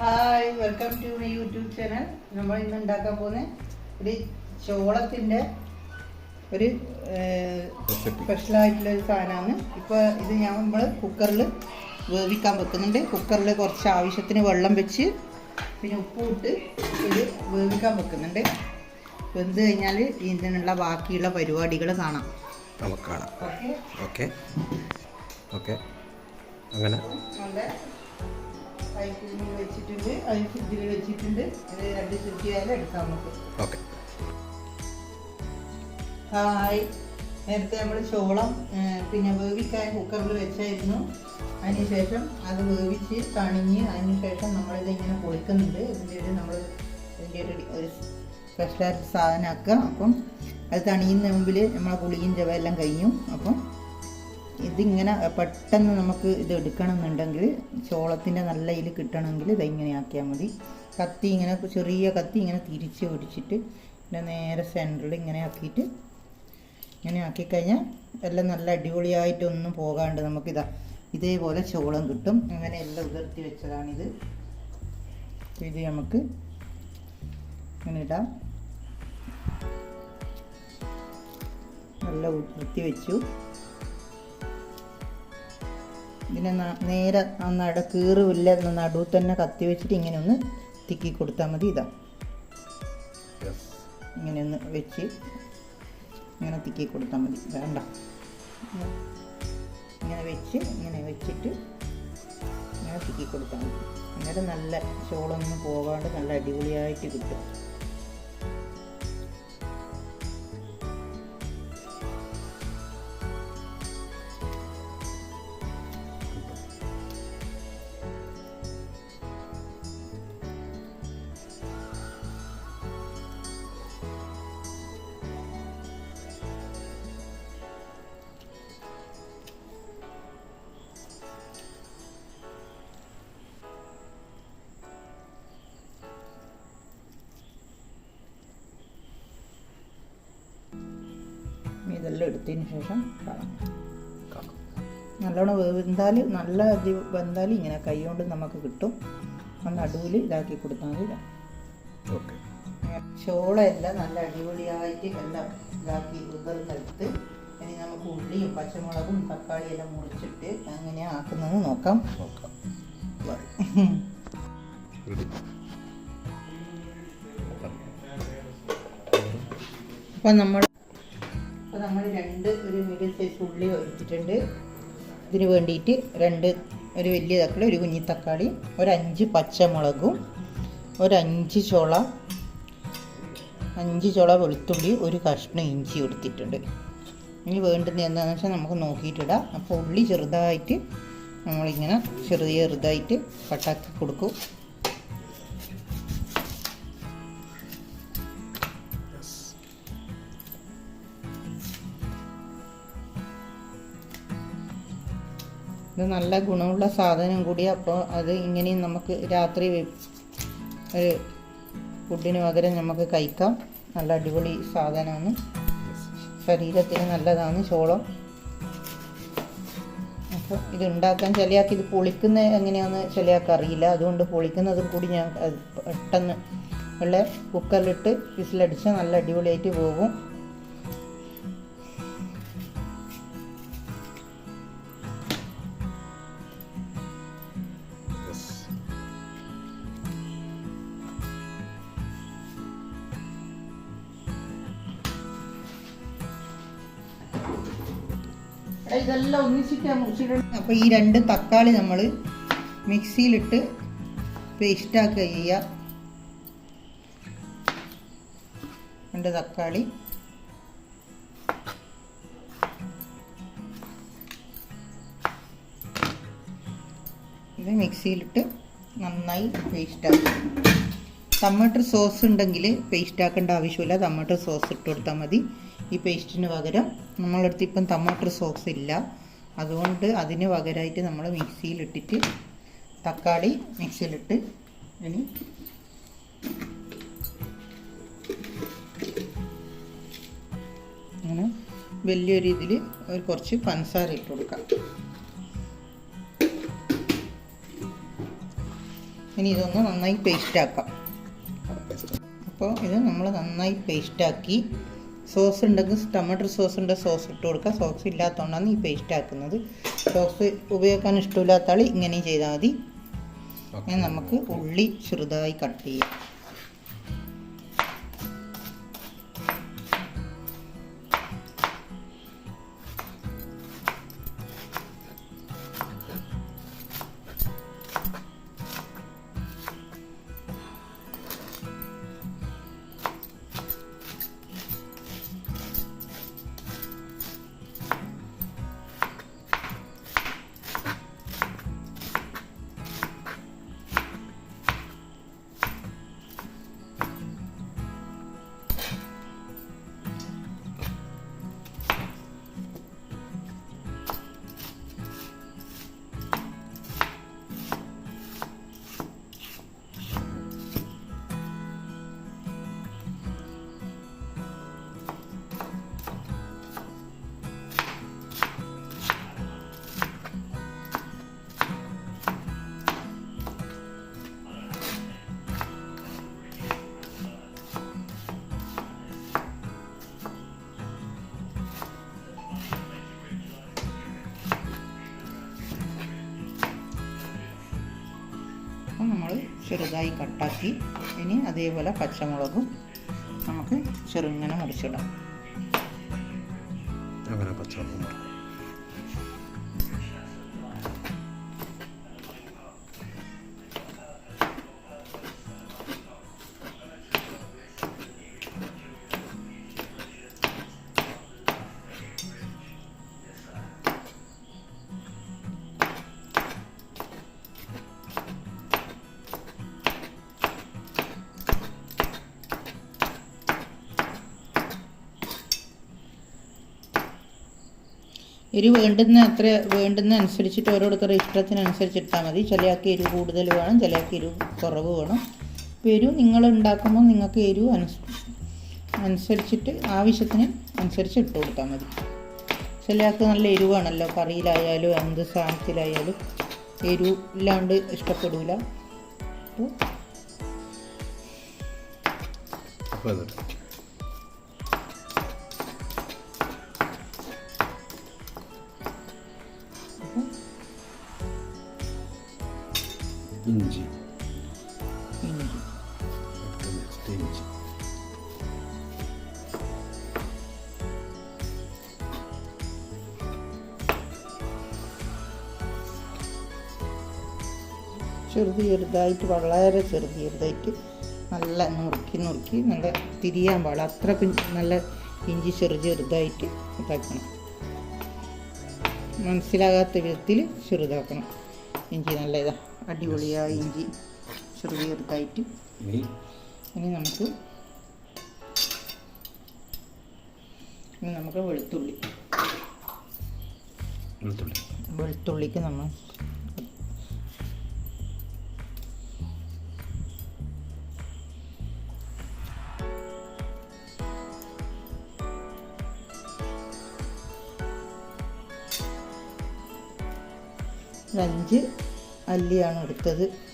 Hi welcome to my YouTube channel നമ്മൾ ഇന്ന് ഉണ്ടാക്കാൻ പോകുന്ന ഒരു ചോളത്തിന്റെ ഒരു. സ്പെഷ്യലായിട്ടുള്ള ഒരു സാധനമാണ്. ഇപ്പോൾ ഇത് ഞാൻ നമ്മൾ കുക്കറിൽ വേവിക്കാൻ വെക്കുന്നുണ്ട്. കുക്കറിൽ കുറച്ച് ആവശ്യത്തിന് വെള്ളം വെച്ച് പിന്നെ ഉപ്പ് ഇട്ട് ഇത് വേവിക്കാൻ വെക്കുന്നുണ്ട്. വെന്ത് കഴിഞ്ഞാൽ ഇതിനുള്ള ബാക്കിയുള്ള പരിപാടികൾ കാണാം. നമുക്ക് കാണാം. ഓക്കെ. ഓക്കെ. ഓക്കെ. അങ്ങനെ. വെച്ചിട്ടുണ്ട് ഫ്രിഡ്ജിൽ വെച്ചിട്ടുണ്ട്. രണ്ട് എടുക്കാം നമുക്ക്. ഓക്കെ. ഹായ്. നേരത്തെ നമ്മൾ ചോളം പിന്നെ വേവിക്കാൻ കുക്കറിൽ വെച്ചായിരുന്നു. അതിനുശേഷം അത് വേവിച്ച് തണിഞ്ഞ് അതിനുശേഷം നമ്മളിത് ഇങ്ങനെ പൊളിക്കുന്നുണ്ട്. ഇതിന്റെ ഒരു നമ്മൾ ഇതിന്റെ ഒരു ഒരു സ്പെഷ്യലായിട്ട് സാധനമാക്കുക അപ്പം അത് തണിയുന്ന മുമ്പിൽ നമ്മളെ പുളിയും ജവെല്ലാം കഴിഞ്ഞു. അപ്പം ഇതിങ്ങനെ പെട്ടെന്ന് നമുക്ക് ഇത് എടുക്കണമെന്നുണ്ടെങ്കിൽ ചോളത്തിന്റെ നല്ല ഇതിൽ കിട്ടണമെങ്കിൽ ഇത് ഇങ്ങനെ ആക്കിയാൽ മതി. കത്തി ഇങ്ങനെ ചെറിയ കത്തി ഇങ്ങനെ തിരിച്ച് പിടിച്ചിട്ട് പിന്നെ നേരെ സെന്ററിൽ ഇങ്ങനെ ആക്കിയിട്ട് ഇങ്ങനെ ആക്കിക്കഴിഞ്ഞാൽ എല്ലാം നല്ല അടിപൊളിയായിട്ടൊന്നും പോകാണ്ട് നമുക്കിതാ ഇതേപോലെ ചോളം കിട്ടും. അങ്ങനെ എല്ലാം ഉതിർത്തി വെച്ചതാണിത്. ഇത് നമുക്ക് ഇങ്ങനെ ഇടാം. നല്ല ഉതിർത്തി വെച്ചു. ഇതിനെ നേരെ നന്നായിട്ട് നട കീറുമില്ല നടുവ് തന്നെ കത്തി വെച്ചിട്ട് ഇങ്ങനെ ഒന്ന് തിക്കി കൊടുത്താൽ മതി ഇതാ. ഇങ്ങനെ ഒന്ന് വെച്ച് ഇങ്ങനെ തിക്കി കൊടുത്താൽ മതി. വേണ്ട ഇങ്ങനെ വെച്ച് ഇങ്ങനെ വെച്ചിട്ട് ഇങ്ങനെ തിക്കി കൊടുത്താൽ മതി. അന്നേരം നല്ല ചോളൊന്നും പോകാണ്ട് നല്ല അടിപൊളിയായിട്ട് കിട്ടും. ഇതെല്ലാം എടുത്തതിന് ശേഷം കാണാം നല്ലോണം വെന്താൽ നല്ല അതി വെന്താൽ ഇങ്ങനെ കൈ കൊണ്ട് നമുക്ക് കിട്ടും. നമ്മൾ നടുവിൽ ഇതാക്കി കൊടുത്താൽ മതി. ഓക്കെ. ചോളയെല്ലാം നല്ല അടിപൊളിയായിട്ട് എല്ലാം ഇതാക്കി ഉതിർന്നെടുത്ത് ഇനി നമുക്ക് ഉള്ളിയും പച്ചമുളകും തക്കാളിയും എല്ലാം മുറിച്ചിട്ട് അങ്ങനെ ആക്കുന്നത് നോക്കാം. അപ്പം നമ്മൾ നമ്മൾ രണ്ട് ഒരു മീഡിയം സൈസ് ഉള്ളി ഒഴിച്ചിട്ടുണ്ട്. ഇതിന് വേണ്ടിയിട്ട് രണ്ട് ഒരു വലിയ തക്കാളി ഒരു കുഞ്ഞി തക്കാളി ഒരഞ്ച് പച്ചമുളകും ഒരഞ്ച് ചുള അഞ്ച് ചോള വെളുത്തുള്ളി ഒരു കഷ്ണം ഇഞ്ചി എടുത്തിട്ടുണ്ട്. ഇനി വേണ്ടുന്ന എന്താണെന്ന് വെച്ചാൽ നമുക്ക് നോക്കിയിട്ടിടാം. അപ്പോൾ ഉള്ളി ചെറുതായിട്ട് നമ്മളിങ്ങനെ ചെറിയ ചെറുതായിട്ട് കട്ടാക്കി കൊടുക്കും. ഇത് നല്ല ഗുണമുള്ള സാധനം കൂടി അപ്പോൾ അത് ഇങ്ങനെയും നമുക്ക് രാത്രി ഒരു ഫുഡിന് പകരം നമുക്ക് കഴിക്കാം. നല്ല അടിപൊളി സാധനമാണ്. ശരീരത്തിന് നല്ലതാണ് ചോളം. അപ്പോൾ ഇത് ഉണ്ടാക്കാൻ ചിലയാൾക്ക് ഇത് പൊളിക്കുന്ന എങ്ങനെയാണെന്ന് ചിലയാൾക്ക് അറിയില്ല. അതുകൊണ്ട് പൊളിക്കുന്നതും കൂടി ഞാൻ പെട്ടെന്ന് ഉള്ള കുക്കറിലിട്ട് വിസിലടിച്ചാൽ നല്ല അടിപൊളിയായിട്ട് പോകും. ഇതെല്ലാം ഒന്നിച്ചിട്ട് മുറിച്ചിട്ടുണ്ട് അപ്പോൾ ഈ രണ്ട് തക്കാളി നമ്മൾ മിക്സിയിലിട്ട് പേസ്റ്റാക്കുക ചെയ്യുക. രണ്ട് തക്കാളി. ഇത് മിക്സിയിലിട്ട് നന്നായി പേസ്റ്റാക്കുക. ടമാറ്റർ സോസ് ഉണ്ടെങ്കിൽ പേസ്റ്റാക്കേണ്ട ആവശ്യമില്ല. ടമാറ്റർ സോസ് ഇട്ട് കൊടുത്താൽ മതി. ഈ പേസ്റ്റിന് പകരം നമ്മളടുത്ത് ഇപ്പം ടൊമാറ്റോ സോസ് ഇല്ല. അതുകൊണ്ട് അതിന് പകരമായിട്ട് നമ്മൾ മിക്സിയിലിട്ടിട്ട് തക്കാളി മിക്സിയിലിട്ട് ഇനി അങ്ങനെ വലിയൊരു ഇതിൽ ഒരു കുറച്ച് പഞ്ചസാര ഇട്ട് കൊടുക്കാം. ഇനി ഇതൊന്ന് നന്നായി പേസ്റ്റാക്കാം അപ്പോൾ ഇത് നമ്മൾ നന്നായി പേസ്റ്റ് ആക്കി സോസ് ഉണ്ടെങ്കിൽ ടൊമാറ്റോ സോസ് ഉണ്ടെങ്കിൽ സോസ് ഇട്ട് കൊടുക്കുക. സോസ് ഇല്ലാത്തതുകൊണ്ടാണ് ഈ പേസ്റ്റ് ആക്കുന്നത്. സോസ് ഉപയോഗിക്കാൻ ഇഷ്ടമില്ലാത്ത ആൾ ഇങ്ങനെയും ചെയ്താൽ മതി. നമുക്ക് ഉള്ളി ചെറുതായി കട്ട് ചെയ്യാം. ചെറുതായി കട്ടാക്കി. ഇനി അതേപോലെ പച്ചമുളകും നമുക്ക് ചെറുങ്ങനെ മുറിച്ചിടാം. അങ്ങനെ പച്ചവെള്ളം എരി വേണ്ടുന്ന അത്ര വേണ്ടുന്ന അനുസരിച്ചിട്ട് ഓരോരുത്തരുടെ ഇഷ്ടത്തിനനുസരിച്ച് ഇട്ടാൽ മതി. ചിലയാൾക്ക് എരിവ് കൂടുതൽ വേണം ചിലയാൾക്ക് എരിവ് കുറവ് വേണം. എരിവ് നിങ്ങൾ ഉണ്ടാക്കുമ്പോൾ നിങ്ങൾക്ക് എരിവ് അനുസ അനുസരിച്ചിട്ട് ആവശ്യത്തിന് അനുസരിച്ച് ഇട്ട് കൊടുത്താൽ മതി. ചിലയാൾക്ക് നല്ല എരിവാണല്ലോ കറിയിലായാലും എന്ത് സാധനത്തിലായാലും എരിവ് ഇല്ലാണ്ട് ഇഷ്ടപ്പെടില്ല അപ്പോൾ ഇഞ്ചി ഇഞ്ചി നെക്സ്റ്റ് ഇഞ്ചി ചെറുത് ചെറുതായിട്ട് വളരെ ചെറുത് ചെറുതായിട്ട് നല്ല നുറുക്കി നുറുക്കി നല്ല തിരിയാൻ പാടില്ല. അത്ര നല്ല ഇഞ്ചി ചെറു ചെറുതായിട്ട് ഇതാക്കണം. മനസ്സിലാകാത്ത വിധത്തിൽ ചെറുതാക്കണം. ഇഞ്ചി നല്ല ഇതാ. അടിപൊളിയായ ഇഞ്ചി ചെറു ചെറുതായിട്ട് ഇനി? ഇനി നമുക്ക് ഇനി നമുക്ക് വെളുത്തുള്ളി. വെളുത്തുള്ളി. വെളുത്തുള്ളിക്ക് നമ്മൾ അഞ്ച് അല്ലിയാണ് എടുത്തത്.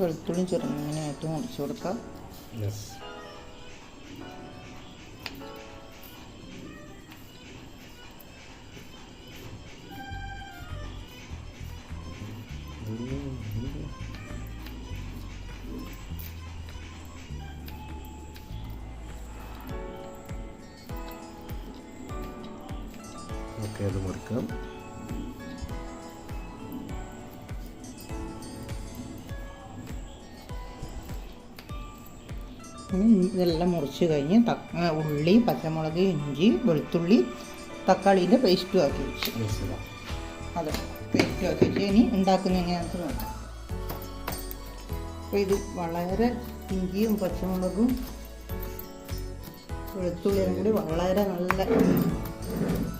വെളുത്തുള്ളി ചെറുങ്ങനെയായിട്ട് മുറിച്ച് കൊടുക്കാം. യെസ് ഓക്കെ അത് മുറിക്കാം. ഇതെല്ലാം മുറിച്ച് കഴിഞ്ഞ് തക്ക ഉള്ളി പച്ചമുളക് ഇഞ്ചി വെളുത്തുള്ളി തക്കാളീന്റെ പേസ്റ്റും ആക്കി വെച്ച്. അതെ പേസ്റ്റും ആക്കി വെച്ച്. ഇനി ഉണ്ടാക്കുന്ന എങ്ങനെയാണെന്ന് നോക്കാം. അപ്പോൾ ഇത് വളരെ ഇഞ്ചിയും പച്ചമുളകും വെളുത്തുള്ളിയും കൂടി വളരെ നല്ല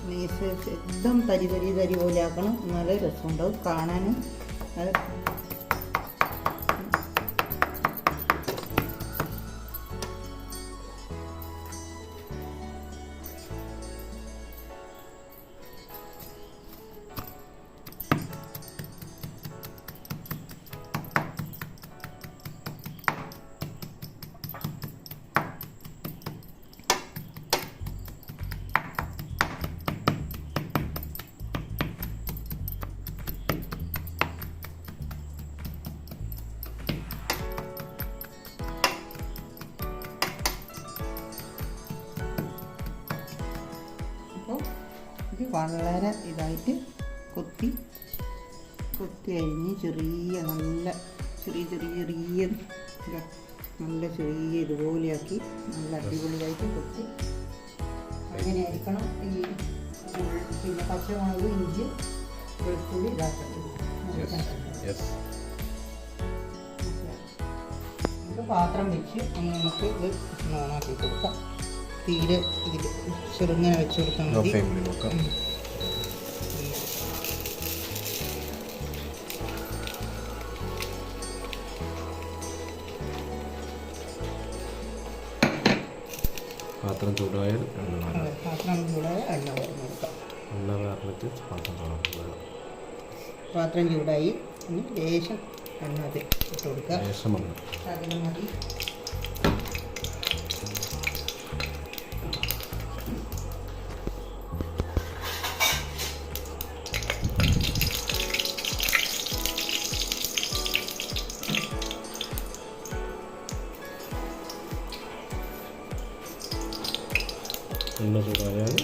നീസ് ശുദ്ധം തരി തരി തരി പോലെ ആക്കണം എന്നാലേ രസമുണ്ടാവും. കാണാനും അത് ഇത് വളരെ ഇതായിട്ട് കൊത്തി കൊത്തി അരിഞ്ഞ് ചെറിയ നല്ല ചെറിയ ചെറിയ ചെറിയ നല്ല ചെറിയ ഇതുപോലെയാക്കി നല്ല അടിപൊളിയായിട്ട് കൊത്തി. അങ്ങനെ ആയിരിക്കണം ഈ പിന്നെ പച്ചമുളക് ഇഞ്ചി വെളുത്തുള്ളി ഇതാക്കേണ്ടത് നമുക്ക് പാത്രം വെച്ച് നമുക്ക് ഇത് ഓണാക്കി കൊടുക്കാം. തീരെ ഇതിൽ ചെറുങ്ങനെ വെച്ച് കൊടുത്താൽ മതി. പാത്രം ചൂടായാൽ പാത്രം ചൂടായാൽ എണ്ണ തുറന്ന് കൊടുക്കാം എണ്ണ വേർന്നിട്ട് പാത്രം തുറക്കുക പാത്രം ചൂടായി. ഇനി ലേശം എണ്ണ അതിൽ ഇട്ട് കൊടുക്കുക. ലേശം അതിന് മതി. എണ്ണ ചൂടായാൽ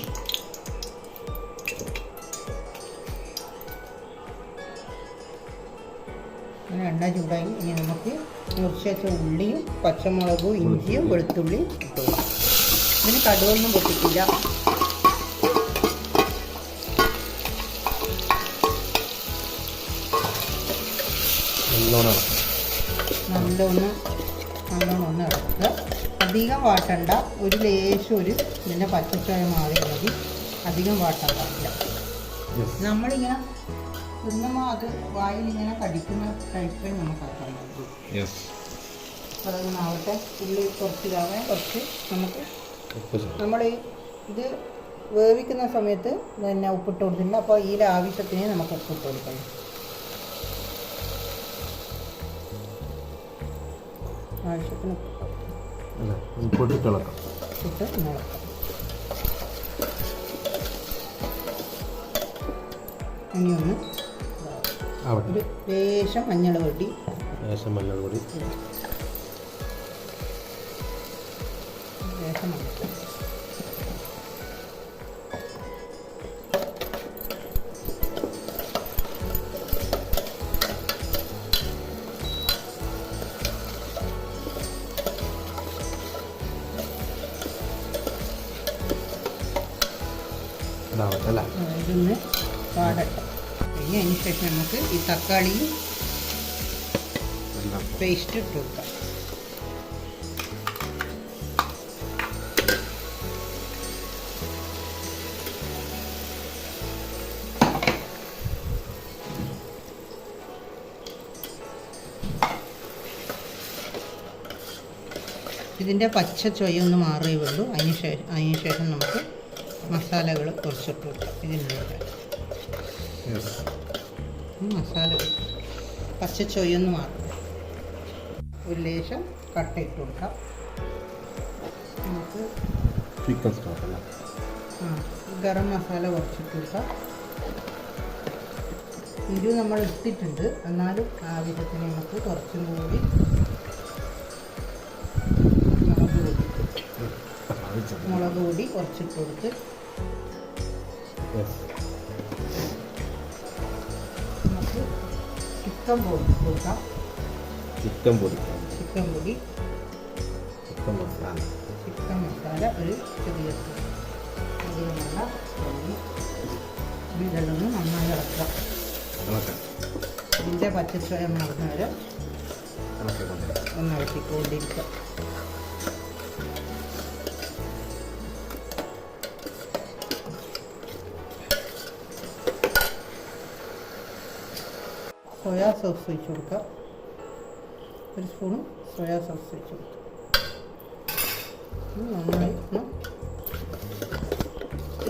അങ്ങനെ എണ്ണ ചൂടായി. ഇനി നമുക്ക് മുറിച്ച് വെച്ച ഉള്ളിയും പച്ചമുളകും ഇഞ്ചിയും വെളുത്തുള്ളിയും ഇട്ട് ഇതിന് കടുവൊന്നും പൊട്ടിക്കില്ല. നല്ലോണം. നല്ലോണം നല്ലോണം അധികം വാട്ടണ്ട. ഒരു ലേശം ഒരു ഇതിന്റെ പച്ചച്ചോയ മാറി മതി. അധികം വാട്ടാൻ പാടില്ല നമ്മളിങ്ങനെ തിന്നുമ്പോൾ അത് വായിലിങ്ങനെ കടിക്കുന്ന ടൈപ്പേ നമുക്കാക്കാൻ പറ്റും അപ്പോൾ അതൊന്ന് ആവട്ടെ ഉള്ളി കുറച്ച് ഇതാവാൻ കുറച്ച് നമുക്ക് ഉപ്പ് നമ്മൾ ഇത് വേവിക്കുന്ന സമയത്ത് പിന്നെ ഉപ്പിട്ട് കൊടുത്തിട്ടുണ്ട്. അപ്പോൾ ഈ ആവശ്യത്തിന് നമുക്ക് ഉപ്പിട്ട് കൊടുക്കണം ആവശ്യത്തിന് അല്ല? ഉപ്പിട്ട് തിളക്കാം. ഉപ്പിട്ട് മുളക്കാം ഇനി ഒന്ന് ഒരു ലേശം മഞ്ഞൾ പൊടി. ശേഷം മഞ്ഞൾപ്പൊടി ലേശം പിന്നെ അതിന് ശേഷം നമുക്ക് ഈ തക്കാളിയും പേസ്റ്റ് ഇട്ട് കൊടുക്കാം. ഇതിന്റെ പച്ച ചൊയ്യൊന്ന് മാറിയേ ഉള്ളൂ. അതിന് ശേഷം അതിന് ശേഷം നമുക്ക് മസാലകൾ കുറച്ചിട്ട് കൊടുക്കാം. യെസ് മസാല. പച്ച ചൊയ്യൊന്ന് മാറും. ഒരു ലേശം കട്ട ഇട്ട് കൊടുക്കാം. നമുക്ക് ചിക്കൻ സ്റ്റോക്കല്ല ആ, ഗരം മസാല കുറച്ചിട്ട് കൊടുക്കാം. ഇരു നമ്മൾ ഇട്ടിട്ടുണ്ട് എന്നാലും ആവശ്യത്തിന് നമുക്ക് കുറച്ചും കൂടി മുളക് കൂടി മുളക് പൊടി കുറച്ചിട്ട് കൊടുത്ത് ചിക്കൻ പൊടി കൊടുക്കാം ചിക്കൻ പൊടിക്കാം ചിക്കൻ പൊടി. ചിക്കൻ മസാല. ചിക്കൻ മസാല ഒരു ചെറിയ തുടങ്ങി ഇതെല്ലാം ഒന്ന് നന്നായി ഇളക്കാം. ഇതിന്റെ പച്ചച്ചോയ മാറുന്ന വരെ ഇളക്കിക്കൊണ്ടിരിക്കും. സോയാ സോസ് ഒഴിച്ച് കൊടുക്കുക ഒരു സ്പൂണ് സോയാ സോസ് ഒഴിച്ച് കൊടുക്കുക ഇത് നന്നായി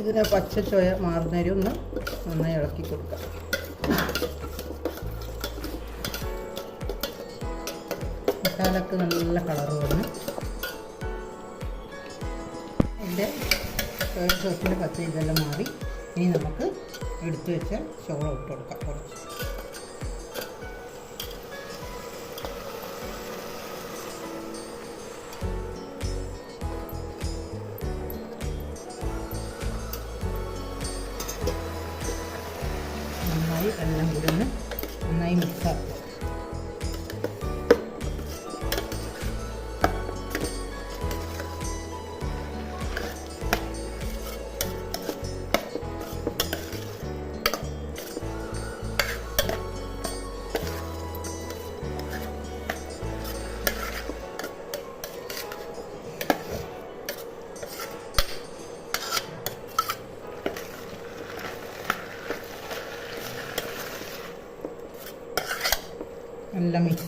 ഇതിനെ പച്ച ചോയ മാറുന്നവരെ ഒന്ന് നന്നായി ഇളക്കി കൊടുക്കുക മസാലക്ക് നല്ല കളറ് വന്ന് എന്റെ സോയ സോസിന്റെ പച്ച ഇതെല്ലാം മാറി ഇനി നമുക്ക് എടുത്തു വെച്ച ചോളം ഇട്ട് കൊടുക്കാം കുറച്ച്.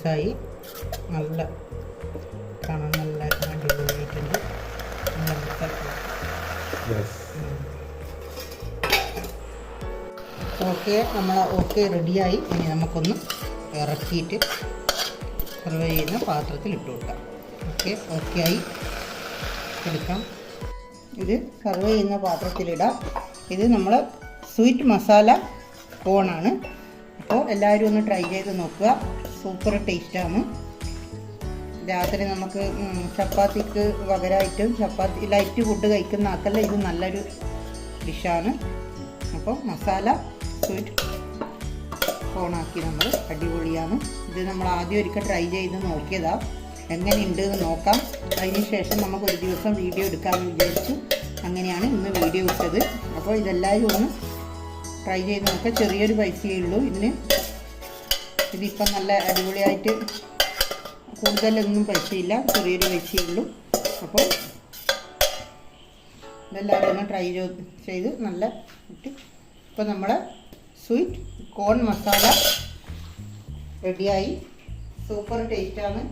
മിക്സായി നല്ല കാണാൻ നല്ല അടിപൊളിയായിട്ടുണ്ട്. ഓക്കെ നമ്മൾ ഓക്കെ റെഡിയായി. ഇനി നമുക്കൊന്ന് ഇറക്കിയിട്ട് സെർവ് ചെയ്യുന്ന പാത്രത്തിൽ ഇട്ട് കൊടുക്കാം. ഓക്കെ ഓക്കെ ആയി. എടുക്കാം. ഇത് സെർവ് ചെയ്യുന്ന പാത്രത്തിലിടാം ഇത് നമ്മൾ സ്വീറ്റ് മസാല കോണാണ് അപ്പോൾ എല്ലാവരും ഒന്ന് ട്രൈ ചെയ്ത് നോക്കുക. സൂപ്പർ ടേസ്റ്റാണ്. രാത്രി നമുക്ക് ചപ്പാത്തിക്ക് പകരമായിട്ടും ചപ്പാത്തി ലൈറ്റ് ഫുഡ് കഴിക്കുന്ന ആക്കല്ല ഇത് നല്ലൊരു ഡിഷാണ് അപ്പോൾ മസാല സ്വീറ്റ് ഓണാക്കി നമ്മൾ അടിപൊളിയാണ്. ഇത് നമ്മൾ ആദ്യം ഒരിക്കൽ ട്രൈ ചെയ്ത് നോക്കിയതാ. എങ്ങനെയുണ്ട് എന്ന് നോക്കാം. അതിന് ശേഷം നമുക്ക് ഒരു ദിവസം വീഡിയോ എടുക്കാമെന്ന് വിചാരിച്ചു. അങ്ങനെയാണ് ഇന്ന് വീഡിയോ ഇട്ടത്. അപ്പോൾ ഇതെല്ലാവരും ഒന്ന് ട്രൈ ചെയ്ത് നോക്കാം. ചെറിയൊരു പൈസയേ ഉള്ളൂ. ഇതിന് ഇതിപ്പം നല്ല അടിപൊളിയായിട്ട് കൂടുതലൊന്നും പശയില്ല ചെറിയൊരു പൈസയേ ഉള്ളൂ. അപ്പോൾ ഇതെല്ലാവരും ഒന്ന് ട്രൈ ചെയ്ത് നല്ല ഇട്ട് ഇപ്പോൾ നമ്മുടെ സ്വീറ്റ് കോൺ മസാല റെഡിയായി സൂപ്പർ ടേസ്റ്റാണ്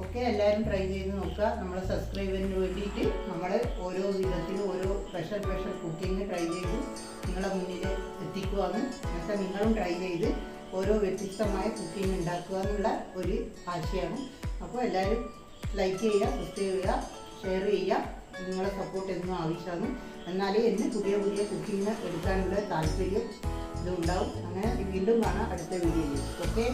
ഓക്കെ എല്ലാവരും ട്രൈ ചെയ്ത് നോക്കുക. നമ്മളെ സബ്സ്ക്രൈബറിന് വേണ്ടിയിട്ട് നമ്മൾ ഓരോ വിധത്തിലും ഓരോ സ്പെഷ്യൽ സ്പെഷ്യൽ കുക്കിംഗ് ട്രൈ ചെയ്ത് നിങ്ങളുടെ മുന്നിൽ എത്തിക്കുവാണ്. എന്നിട്ട് നിങ്ങളും ട്രൈ ചെയ്ത് ഓരോ വ്യത്യസ്തമായ കുക്കിംഗ് ഉണ്ടാക്കുക എന്നുള്ള ഒരു ആശയമാണ് അപ്പോൾ എല്ലാവരും ലൈക്ക് ചെയ്യുക സബ്സ്ക്രൈബ് ചെയ്യുക ഷെയർ ചെയ്യുക. നിങ്ങളെ സപ്പോർട്ട് എന്നും ആവശ്യമാണ്. എന്നാലേ എന്നെ പുതിയ പുതിയ കുക്കിംഗ് എടുക്കാനുള്ള താല്പര്യം ഇതുണ്ടാവും. അങ്ങനെ വീണ്ടും കാണാം അടുത്ത വീഡിയോയിൽ. ഓക്കെ